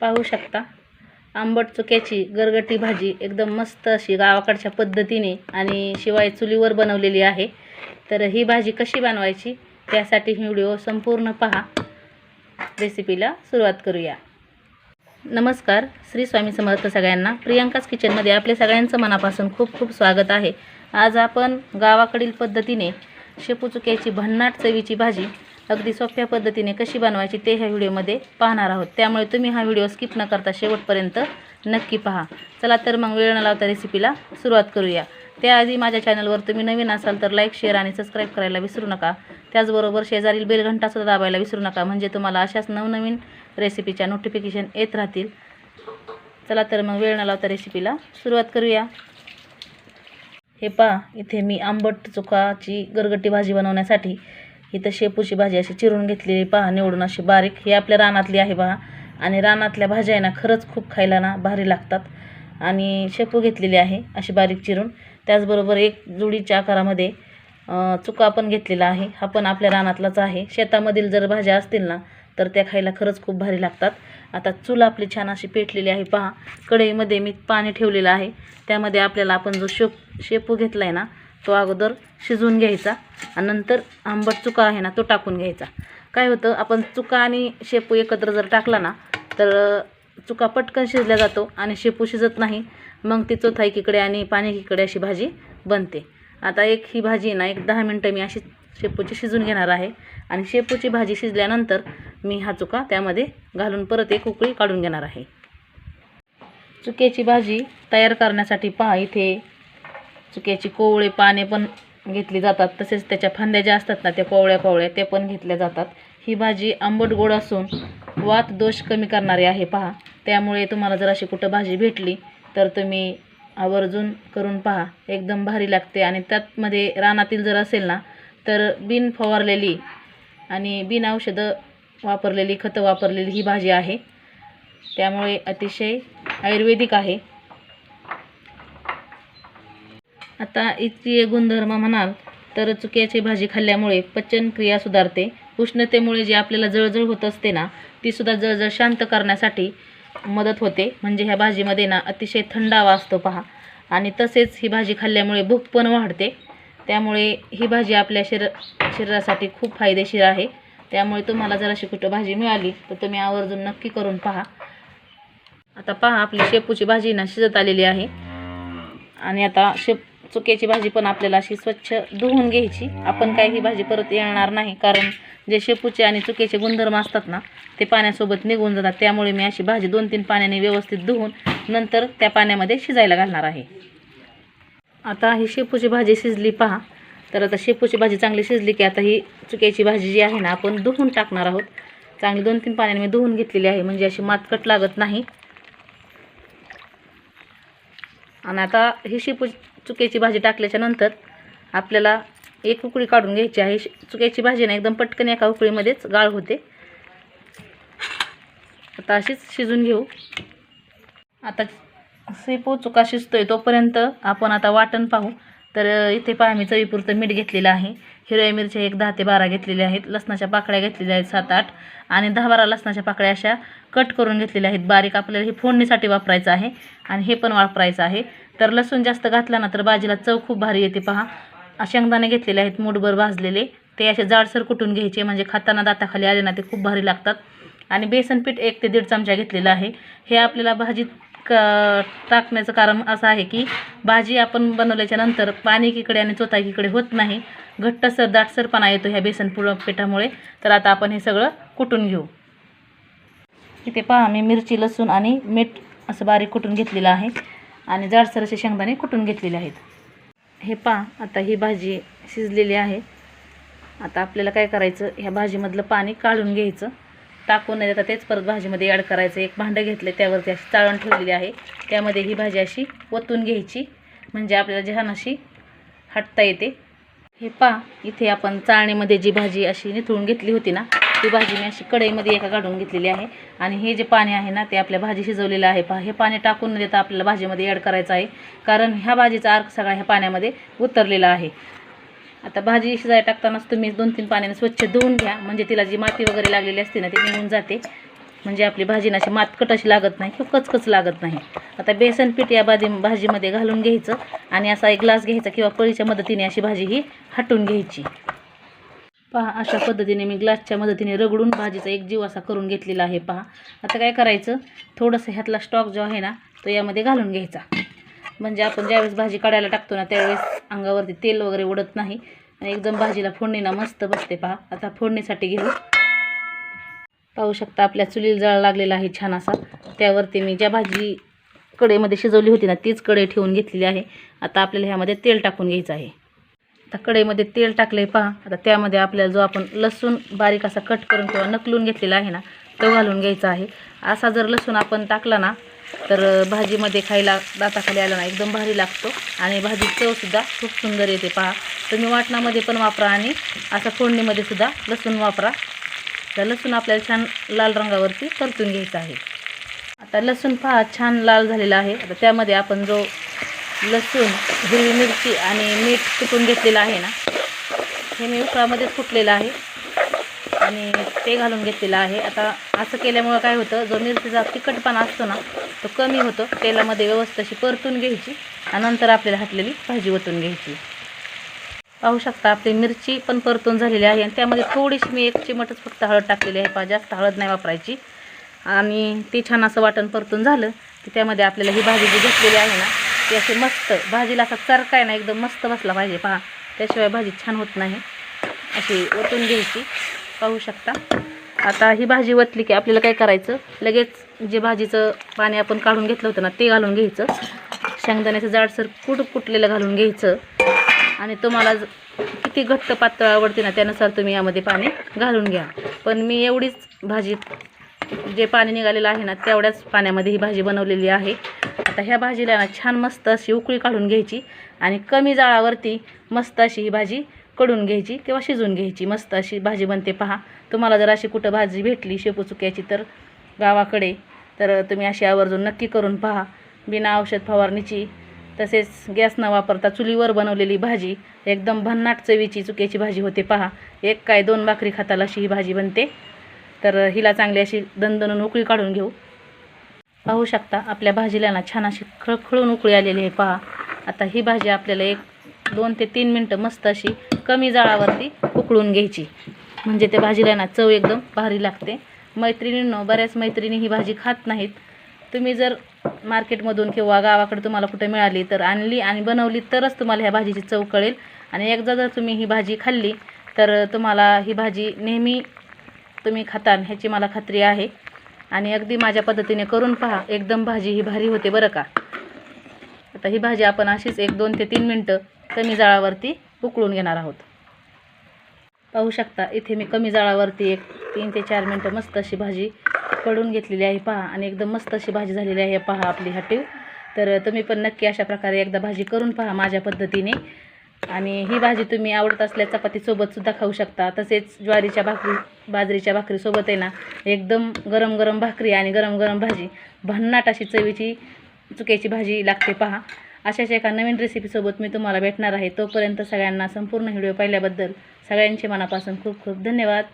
पाहू शकता. आंबट चुक्याची गरगटी भाजी एकदम मस्त अशी गावाकडच्या पद्धतीने आणि शिवाय चुलीवर बनवलेली आहे. तर ही भाजी कशी बनवायची त्यासाठी ही व्हिडिओ संपूर्ण पहा. रेसिपीला सुरुवात करूया. नमस्कार श्री स्वामी समर्थ सगळ्यांना. प्रियांकाच किचनमध्ये आपल्या सगळ्यांचं मनापासून खूप खूप स्वागत आहे. आज आपण गावाकडील पद्धतीने शेपू चुक्याची भन्नाट चवीची भाजी अगदी सोप्या पद्धतीने कशी बनवायची ते ह्या व्हिडिओमध्ये पाहणार आहोत. त्यामुळे तुम्ही हा व्हिडिओ स्किप न करता शेवटपर्यंत नक्की पहा. चला तर मग वेळ न लावता रेसिपीला सुरुवात करूया. त्याआधी माझ्या चॅनलवर तुम्ही नवीन असाल तर लाईक शेअर आणि सबस्क्राईब करायला विसरू नका. त्याचबरोबर शेजारील बेलघंटासुद्धा दाबायला विसरू नका. म्हणजे तुम्हाला अशाच नवनवीन रेसिपीच्या नोटिफिकेशन येत राहतील. चला तर मग वेळ न लावता रेसिपीला सुरुवात करूया. हे पहा इथे मी आंबट चुकाची गरगट्टी भाजी बनवण्यासाठी इथं शेपूची भाजी अशी चिरून घेतलेली पहा निवडून अशी बारीक. ही आपल्या रानातली आहे पहा आणि रानातल्या भाज्या आहे ना खरंच खूप खायला ना भारी लागतात. आणि शेपू घेतलेली आहे अशी बारीक चिरून. त्याचबरोबर एक जुडीच्या आकारामध्ये चुका पण घेतलेला आहे. हा पण आपल्या रानातलाच आहे. शेतामधील जर भाज्या असतील ना तर त्या खायला खरंच खूप भारी लागतात. आता चूल आपली छान अशी पेटलेली आहे पहा. कढईमध्ये मी पाणी ठेवलेलं आहे. त्यामध्ये आपल्याला आपण जो शेप शेपू घेतला आहे ना तो अगोदर शिजवून घ्यायचा. आणि नंतर आंबट चुका आहे ना तो टाकून घ्यायचा. काय होतं आपण चुका आणि शेपू एकत्र जर टाकला ना तर चुका पटकन शिजल्या जातो आणि शेपू शिजत नाही. मग ती चोथाईकीकडे आणि पाण्याकीकडे अशी भाजी बनते. आता एक ही भाजी ना एक दहा मिनटं मी अशी शेपूची शिजून घेणार आहे. आणि शेपूची भाजी शिजल्यानंतर मी हा चुका त्यामध्ये घालून परत एक उकळी काढून घेणार आहे. चुक्याची भाजी तयार करण्यासाठी पहा इथे चुक्याची कोवळे पाने पण घेतली जातात. तसेच त्याच्या फांद्या ज्या असतात ना त्या कोवळ्या कोवळ्या ते पण घेतल्या जातात. ही भाजी आंबट गोड असून वात दोष कमी करणारी आहे पहा. त्यामुळे तुम्हाला जर अशी कुठं भाजी भेटली तर तुम्ही आवर्जून करून पहा. एकदम भारी लागते. आणि त्यातमध्ये रानातील जर असेल ना तर बिन फवारलेली आणि बिन औषधं वापरलेली खतं वापरलेली ही भाजी आहे. त्यामुळे अतिशय आयुर्वेदिक आहे. आता इतकी गुणधर्म म्हणाल तर चुक्याची भाजी खाल्ल्यामुळे पचनक्रिया सुधारते. उष्णतेमुळे जी आपल्याला जळजळ होत असते ना तीसुद्धा जळजळ शांत करण्यासाठी मदत होते. म्हणजे ह्या भाजीमध्ये ना अतिशय थंडावा असतो पहा. आणि तसेच ही भाजी खाल्ल्यामुळे भूक पण वाढते. त्यामुळे ही भाजी आपल्या शरीर शरीरासाठी खूप फायदेशीर आहे. त्यामुळे तुम्हाला जर अशी कुठं भाजी मिळाली तर तुम्ही आवर्जून नक्की करून पहा. आता पहा आपली शेपूची भाजी ना शिजत आलेली आहे. आणि आता शेप चुक्याची भाजी पण आपल्याला अशी स्वच्छ धुवून घ्यायची. आपण काही ही भाजी परत येणार नाही कारण जे शेपूचे आणि चुक्याचे गुणधर्म असतात ना ते पाण्यासोबत निघून जातात. त्यामुळे मी अशी भाजी दोन तीन पाण्याने व्यवस्थित धुवून नंतर त्या पाण्यामध्ये शिजायला घालणार आहे. आता ही शेपूची भाजी शिजली पहा. तर आता शेपूची भाजी चांगली शिजली की आता ही चुक्याची भाजी जी आहे ना आपण धुवून टाकणार आहोत. चांगली दोन तीन पाण्याने मी धुवून घेतलेली आहे म्हणजे अशी मातकट लागत नाही. आणि आता ही शेपू चुक्याची भाजी टाकल्याच्या नंतर आपल्याला एक उकळी काढून घ्यायची आहे. चुक्याची भाजी ना एकदम पटकन एका उकळीमध्येच गाळ होते. आता अशीच शिजून घेऊ. आता शेपू चुका शिजतोय तोपर्यंत आपण आता वाटण पाहू. तर इथे पहा मी चवीपुरतं मीठ घेतलेलं आहे. हिरव्या मिरच्या एक दहा ते बारा घेतलेल्या आहेत. लसणाच्या पाकळ्या घेतलेल्या आहेत सात आठ. आणि दहा बारा लसणाच्या पाकळ्या अशा कट करून घेतलेल्या आहेत. बारीक आपल्याला हे फोडणीसाठी वापरायचं आहे आणि हे पण वापरायचं आहे. तर लसूण जास्त घातला ना तर भाजीला चव खूप भारी येते पहा. शेंगदाणे घेतलेले आहेत मूठभर भाजलेले. ते असे जाडसर कुटून घ्यायचे? म्हणजे खाताना दाताखाली आले ना ते खूप भारी लागतात. आणि बेसन पीठ एक ते दीड चमचा घेतलेलं आहे. हे आपल्याला भाजीत क टाकण्याचं कारण असं आहे की भाजी आपण बनवल्याच्या नंतर पाणी एकीकडे आणि चोथा एकीकडे होत नाही. घट्टसर दाटसरपणा येतो ह्या बेसन पुळ पिठामुळे. तर आता आपण हे सगळं कुटून घेऊ. इथे पहा मी मिरची लसूण आणि मीठ असं बारीक कुटून घेतलेलं आहे. आणि जाडसर असे शेंगदाणे कुटून घेतलेले आहेत. हे पहा आता ही भाजी शिजलेली आहे. आता आपल्याला काय करायचं? ह्या भाजीमधलं पाणी काढून घ्यायचं. टाकून न देता तेच परत भाजीमध्ये ॲड करायचं. एक भांडं घेतलं त्यावरती अशी चाळण ठेवलेली आहे. त्यामध्ये ही भाजी अशी ओतून घ्यायची. म्हणजे आपल्याला जहान अशी हटता येते. हे पहा इथे आपण चाळणीमध्ये जी भाजी अशी निथळून घेतली होती ना ती भाजी मी अशी कढईमध्ये एका काढून घेतलेली आहे. आणि हे जे पाणी आहे ना ते आपल्या भाजी शिजवलेलं आहे. पहा हे पाणी टाकून न देता आपल्याला भाजीमध्ये ॲड करायचं आहे. कारण ह्या भाजीचा अर्क सगळा ह्या पाण्यामध्ये उतरलेला आहे. आता भाजी शिजाय टाकतानाच तुम्ही दोन तीन पाण्याने स्वच्छ धुवून घ्या. म्हणजे तिला जी माती वगैरे लागलेली असते ना ती निघून जाते. म्हणजे आपली भाजी अशी मातकट अशी लागत नाही किंवा कचकच लागत नाही. आता बेसन पीठ या भाजी भाजीमध्ये घालून घ्यायचं आणि असा एक ग्लास घ्यायचा किंवा पळीच्या मदतीने अशी भाजी ही हटून घ्यायची. पहा अशा पद्धतीने मी ग्लासच्या मदतीने रगडून भाजीचा एक जीव असा करून घेतलेला आहे. पहा आता काय करायचं? थोडंसं ह्यातला स्टॉक जो आहे ना तो यामध्ये घालून घ्यायचा. म्हणजे आपण ज्यावेळेस भाजी काढायला टाकतो ना त्यावेळेस अंगावरती तेल वगैरे उडत नाही. आणि एकदम भाजीला फोडणीना मस्त बसते पहा. आता फोडणीसाठी घेऊ. पाहू शकता आपल्या चुलीला जाळ लागलेला आहे छान असा त्यावरती मी ज्या भाजी कढईमध्ये शिजवली होती ना तीच कढई ठेवून घेतलेली आहे. आता आपल्याला ह्यामध्ये तेल टाकून घ्यायचं आहे. आता कढईमध्ये तेल टाकले पहा. आता त्यामध्ये आपल्याला जो आपण लसूण बारीक असा कट करून किंवा नकलून घेतलेला आहे ना तो घालून घ्यायचा आहे. असा जर लसूण आपण टाकला ना तर भाजीमध्ये खायला दाताखाली आला ना एकदम भारी लागतो. आणि भाजी चवसुद्धा खूप सुंदर येते. पहा तुम्ही वाटणामध्ये पण वापरा आणि असा फोडणीमध्ये सुद्धा लसूण वापरा. तर लसूण आपल्याला छान लाल रंगावरती परतून घ्यायचं आहे. आता लसूण पहा छान लाल झालेला आहे. आता त्यामध्ये आपण जो लसूण हिरवी मिरची आणि मीठ कुटून घेतलेलं आहे ना हे मी उकळामध्येच फुटलेलं आहे. आणि ते घालून घेतलेलं आहे. आता असं केल्यामुळं काय होतं जो मिरचीचा तिखटपणा असतो ना तो कमी होतो. तेलामध्ये व्यवस्थित अशी परतून घ्यायची आणि नंतर आपल्याला हातलेली भाजी ओतून घ्यायची. पाहू शकता आपली मिरची पण परतून झालेली आहे आणि त्यामध्ये थोडीशी मी एक चिमटच फक्त हळद टाकलेली आहे. पहा जास्त हळद नाही वापरायची. आणि ते छान असं वाटण परतून झालं की त्यामध्ये आपल्याला ही भाजी जी घेतलेली आहे ना ती अशी मस्त भाजीला असा चरकाय ना एकदम मस्त बसला पाहिजे. पहा त्याशिवाय भाजी छान होत नाही. अशी ओतून घ्यायची. पाहू शकता. आता ही भाजी वतली की आपल्याला काय करायचं? लगेच जे भाजीचं पाणी आपण काढून घेतलं होतं ना ते घालून घ्यायचं. शेंगदाण्याचं जाडसर कुट कुटलेलं घालून घ्यायचं. आणि तुम्हाला ज- किती घट्ट पातळ आवडते ना त्यानुसार तुम्ही यामध्ये पाणी घालून घ्या. पण मी एवढीच भाजी जे पाणी निघालेलं आहे ना तेवढ्याच पाण्यामध्ये ही भाजी बनवलेली आहे. आता ह्या भाजीला ना छान मस्त अशी उकळी काढून घ्यायची. आणि कमी जाळावरती मस्त अशी ही भाजी कडून घ्यायची किंवा शिजून घ्यायची. मस्त अशी भाजी बनते. पहा तुम्हाला जर अशी कुठं भाजी भेटली शेपू चुक्याची तर गावाकडे तर तुम्ही अशी आवर्जून नक्की करून पहा. बिना औषध फवारणीची. तसेच गॅस न वापरता चुलीवर बनवलेली भाजी एकदम भन्नाट चवीची चुक्याची भाजी होते. पहा एक काय दोन भाकरी खाताला अशी ही भाजी बनते. तर हिला चांगली अशी दणदणून उकळी काढून घेऊ. पाहू शकता आपल्या भाजीला ना छान अशी खळखळून उकळी आलेली आहे. पहा आता ही भाजी आपल्याला एक दोन ते तीन मिनटं मस्त अशी कमी जाळावरती उकळून घ्यायची. म्हणजे त्या भाजीला ना चव एकदम भारी लागते. मैत्रिणींनो बऱ्याच मैत्रिणी ही भाजी खात नाहीत. तुम्ही जर मार्केटमधून किंवा गावाकडे तुम्हाला कुठे मिळाली तर आणली आणि बनवली तरच तुम्हाला ह्या भाजीची चव कळेल. आणि एकदा जर तुम्ही ही भाजी खाल्ली तर तुम्हाला ही भाजी नेहमी तुम्ही खाताल ह्याची मला खात्री आहे. आणि अगदी माझ्या पद्धतीने करून पहा एकदम भाजी ही भारी होते बरं का. आता ही भाजी आपण अशीच एक दोन ते तीन मिनटं कमी जाळावरती उकळून घेणार आहोत. पाहू शकता इथे मी कमी जाळावरती एक तीन ते चार मिनटं मस्त अशी भाजी कडून घेतलेली आहे. पहा आणि एकदम मस्त अशी भाजी झालेली आहे. पहा आपली हटीव. तर तुम्ही पण नक्की अशा प्रकारे एकदा भाजी करून पहा माझ्या पद्धतीने. आणि ही भाजी तुम्ही आवडत असल्या चपातीसोबतसुद्धा खाऊ शकता. तसेच ज्वारीच्या भाकरी बाजरीच्या भाकरीसोबत आहे ना एकदम गरम गरम भाकरी आणि गरम गरम भाजी. भन्नाट अशी चवीची चुक्याची भाजी लागते पहा. अशाच एका नवीन रेसिपीसोबत मी तुम्हाला भेटणार आहे. तोपर्यंत सगळ्यांना संपूर्ण व्हिडिओ पाहिल्याबद्दल सगळ्यांचे मनापासून खूप खूप धन्यवाद.